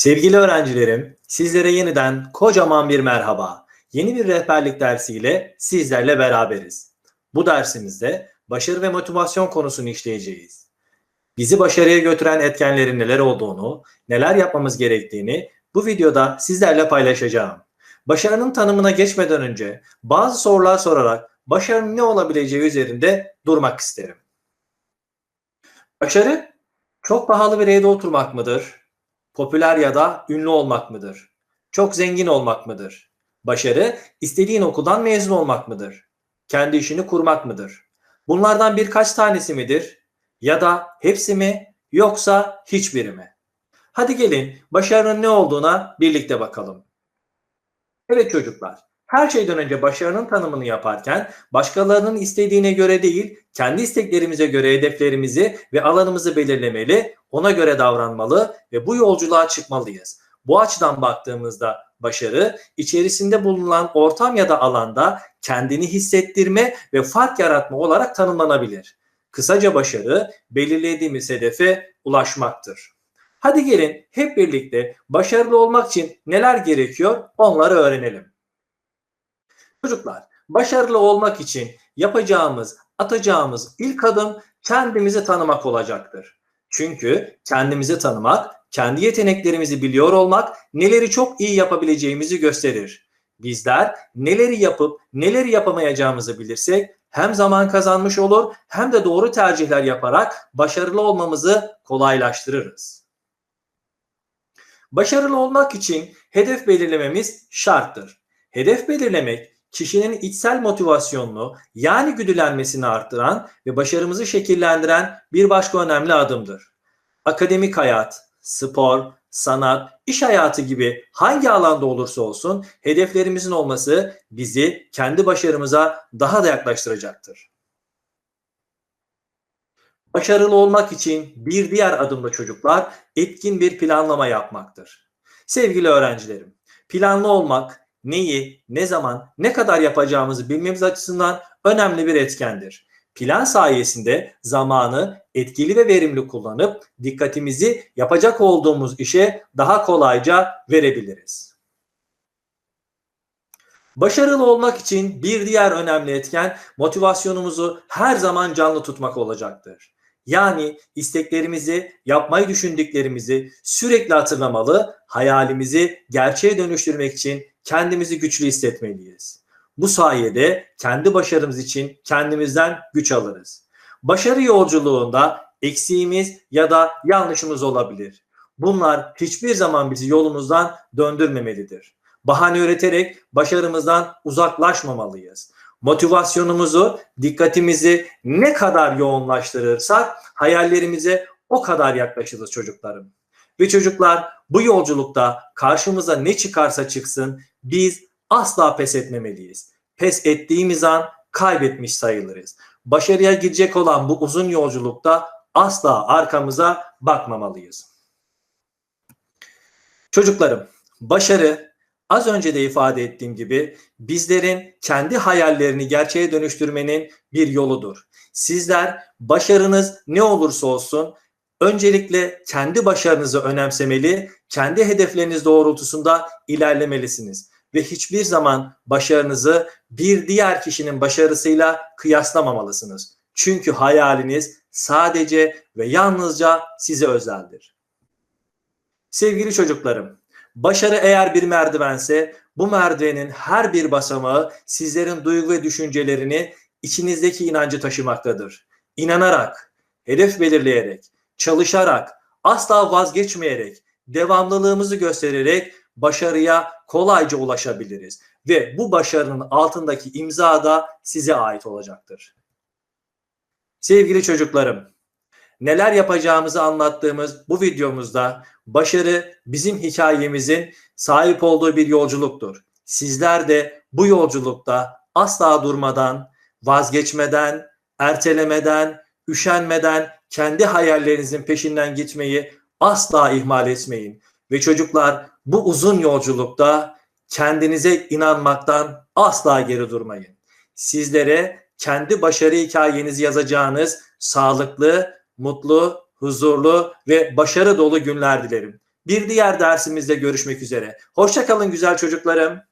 Sevgili öğrencilerim, sizlere yeniden kocaman bir merhaba. Yeni bir rehberlik dersiyle sizlerle beraberiz. Bu dersimizde başarı ve motivasyon konusunu işleyeceğiz. Bizi başarıya götüren etkenlerin neler olduğunu, neler yapmamız gerektiğini bu videoda sizlerle paylaşacağım. Başarının tanımına geçmeden önce bazı sorular sorarak başarının ne olabileceği üzerinde durmak isterim. Başarı çok pahalı bir evde oturmak mıdır? Popüler ya da ünlü olmak mıdır? Çok zengin olmak mıdır? Başarı istediğin okuldan mezun olmak mıdır? Kendi işini kurmak mıdır? Bunlardan birkaç tanesi midir? Ya da hepsi mi yoksa hiçbiri mi? Hadi gelin başarının ne olduğuna birlikte bakalım. Evet çocuklar, her şeyden önce başarının tanımını yaparken başkalarının istediğine göre değil, kendi isteklerimize göre hedeflerimizi ve alanımızı belirlemeli, ona göre davranmalı ve bu yolculuğa çıkmalıyız. Bu açıdan baktığımızda başarı içerisinde bulunan ortam ya da alanda kendini hissettirme ve fark yaratma olarak tanımlanabilir. Kısaca başarı belirlediğimiz hedefe ulaşmaktır. Hadi gelin hep birlikte başarılı olmak için neler gerekiyor onları öğrenelim. Çocuklar, başarılı olmak için yapacağımız, atacağımız ilk adım kendimizi tanımak olacaktır. Çünkü kendimizi tanımak, kendi yeteneklerimizi biliyor olmak neleri çok iyi yapabileceğimizi gösterir. Bizler neleri yapıp neleri yapamayacağımızı bilirsek hem zaman kazanmış olur hem de doğru tercihler yaparak başarılı olmamızı kolaylaştırırız. Başarılı olmak için hedef belirlememiz şarttır. Hedef belirlemek kişinin içsel motivasyonunu yani güdülenmesini arttıran ve başarımızı şekillendiren bir başka önemli adımdır. Akademik hayat, spor, sanat, iş hayatı gibi hangi alanda olursa olsun hedeflerimizin olması bizi kendi başarımıza daha da yaklaştıracaktır. Başarılı olmak için bir diğer adımda çocuklar etkin bir planlama yapmaktır. Sevgili öğrencilerim, planlı olmak neyi, ne zaman, ne kadar yapacağımızı bilmemiz açısından önemli bir etkendir. Plan sayesinde zamanı etkili ve verimli kullanıp dikkatimizi yapacak olduğumuz işe daha kolayca verebiliriz. Başarılı olmak için bir diğer önemli etken motivasyonumuzu her zaman canlı tutmak olacaktır. Yani isteklerimizi, yapmayı düşündüklerimizi sürekli hatırlamalı, hayalimizi gerçeğe dönüştürmek için kendimizi güçlü hissetmeliyiz. Bu sayede kendi başarımız için kendimizden güç alırız. Başarı yolculuğunda eksiğimiz ya da yanlışımız olabilir. Bunlar hiçbir zaman bizi yolumuzdan döndürmemelidir. Bahane üreterek başarımızdan uzaklaşmamalıyız. Motivasyonumuzu, dikkatimizi ne kadar yoğunlaştırırsak hayallerimize o kadar yaklaşırız çocuklarım. Ve çocuklar bu yolculukta karşımıza ne çıkarsa çıksın biz asla pes etmemeliyiz. Pes ettiğimiz an kaybetmiş sayılırız. Başarıya gidecek olan bu uzun yolculukta asla arkamıza bakmamalıyız. Çocuklarım, başarı az önce de ifade ettiğim gibi bizlerin kendi hayallerini gerçeğe dönüştürmenin bir yoludur. Sizler başarınız ne olursa olsun öncelikle kendi başarınızı önemsemeli, kendi hedefleriniz doğrultusunda ilerlemelisiniz ve hiçbir zaman başarınızı bir diğer kişinin başarısıyla kıyaslamamalısınız. Çünkü hayaliniz sadece ve yalnızca size özeldir. Sevgili çocuklarım, başarı eğer bir merdivense bu merdivenin her bir basamağı sizlerin duygu ve düşüncelerini içinizdeki inancı taşımaktadır. İnanarak, hedef belirleyerek, çalışarak, asla vazgeçmeyerek, devamlılığımızı göstererek başarıya kolayca ulaşabiliriz. Ve bu başarının altındaki imza da size ait olacaktır. Sevgili çocuklarım, neler yapacağımızı anlattığımız bu videomuzda başarı bizim hikayemizin sahip olduğu bir yolculuktur. Sizler de bu yolculukta asla durmadan, vazgeçmeden, ertelemeden, üşenmeden kendi hayallerinizin peşinden gitmeyi asla ihmal etmeyin. Ve çocuklar bu uzun yolculukta kendinize inanmaktan asla geri durmayın. Sizlere kendi başarı hikayenizi yazacağınız sağlıklı, mutlu, huzurlu ve başarı dolu günler dilerim. Bir diğer dersimizde görüşmek üzere. Hoşçakalın güzel çocuklarım.